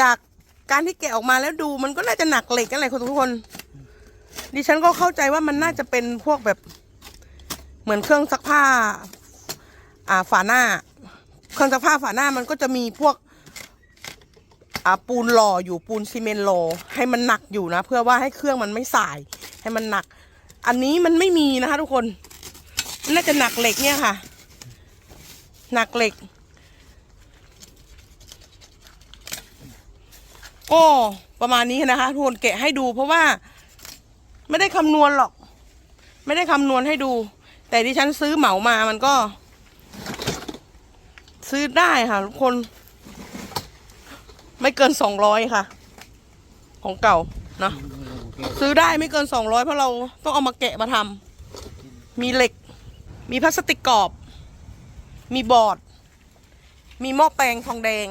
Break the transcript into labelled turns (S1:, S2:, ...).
S1: จากการที่แกะออกมาแล้วดูมันก็น่าจะหนักเหล็กกันเลยคุณทุกคน ดิฉันก็เข้าใจว่ามันน่าจะเป็นพวกแบบเหมือนเครื่องซักผ้า อ่าฝาหน้า เครื่องซักผ้าฝาหน้ามันก็จะมีพวกอ่าปูนหล่ออยู่ปูนซีเมนต์หล่อให้มันหนักอยู่นะ เพื่อว่าให้เครื่องมันไม่สาย ให้มันหนัก อันนี้มันไม่มีนะคะ ทุกคน น่าจะหนักเหล็กเนี่ยค่ะ หนักเหล็ก โอ้ประมาณนี้นะคะทุกคนแกะให้ดู เพราะว่าไม่ได้คำนวณหรอก ไม่ได้คำนวณให้ดู แต่ที่ฉันซื้อเหมามามันก็ ซื้อได้ค่ะทุกคน ไม่เกินสองร้อยค่ะ ของเก่าเนะซื้อได้ไม่เกินสองร้อยเพราะเราต้องเอามาแกะมาทำมีเหล็ก มีพลาสติกกรอบ มีบอร์ด มีหม้อแปลงทองแดง